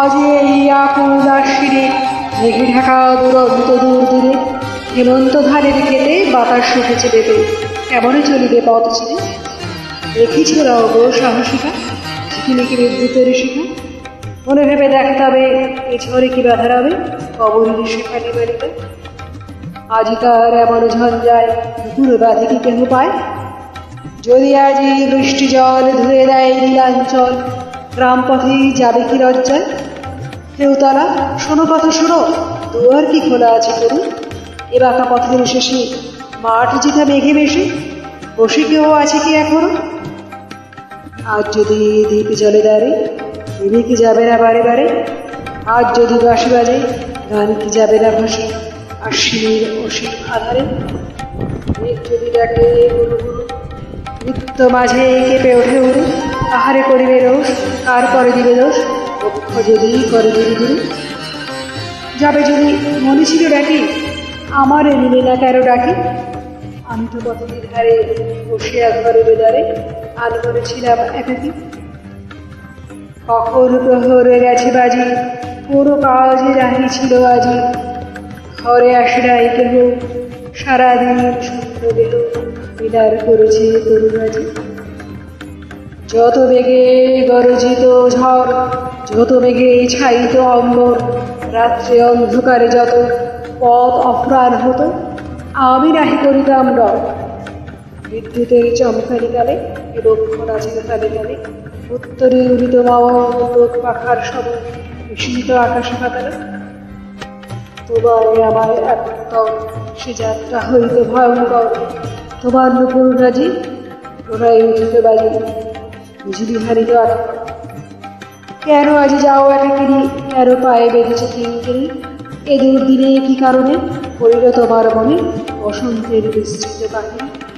আজ এই আকুল দাসিরে মেঘে ঢাকা দুরন্ত দূর দূরে। হেমন্ত ধারের কেটে বাতাস শুকেছে দেবে এমনই চলিবে পথ ছেড়ে? দেখেছ রাও গো সাহসিকা ঝিকিমিকি বিদ্যুতের শিখা। মনে ভেবে দেখতে হবে এ ঝড়ে কি বাধা হবে কবরের সেখানে বাড়িতে আজিকার এমন ঝঞ্ঝায় পুরো বাধে কি কেহ পায়? যদি আজি বৃষ্টি জল ধুয়ে দেয় নীলাঞ্চল গ্রাম পথে যাবে কি লজ্জায়? কেউতলা শোনো কথা শোনো। দুয়ার কি খোলা আছে করুন এ বাঁকা পথের শেষে মাঠ জিথা মেঘে মেশে, বসে কেউ আছে কি এখনও? আজ যদি দ্বীপ জলে দাঁড়ে দেবে কি যাবে না বারে বারে? আজ যদি বাঁশি বাজে, গান কি যাবে না ভাসে আশ্বিনীর অসীম আধারে যদি ডাকে গুরু গুরু নিত্য মাঝে কেঁপে ওঠে কার করে দিবে দোষ? বক্ষ যদি করে দিবি গুরু। যাবে যদি মনে ছিল ডাকি, আমার নিলে না কারও ডাকি? আমি তো পথের ধারে বসিয়া ঘরে বেদারে আল করেছিলাম একাকি। কখন প্রহরে গেছে বাজি কোনো কাজে রাহি ছিল আজি। ঘরে আসে নাই কেহ, সারাদিন শুক্র দেহ বিদার করেছে তরুণাজি যত বেগে গরজিত ঝড় যত বেগে ছাইত অম্বর, রাত্রে অন্ধকারে যত পথ অপ্রাণ হতো, আমি নাহি করিতাম ডর। বিদ্যুতের চমকারি কালে এবং নাচিত কালে কালে উত্তরে উড়িত মাওক পাখার সব বিস্মিত আকাশে পাতালে। তোমায় আমার একতর সে যাত্রা হইতে ভয়ঙ্কর। তোমার নুপুর রাজি ওরাই উঠিতে বাজি বিজুলি হারিত আর কেন আজ যাও একাকিনি কেন পায়ে বেঁধেছে কিঙ্কিনি এদের দিনে কি কারণে? পড়িল তোমার মনে বসন্তের বিস্তৃত কাহিনী।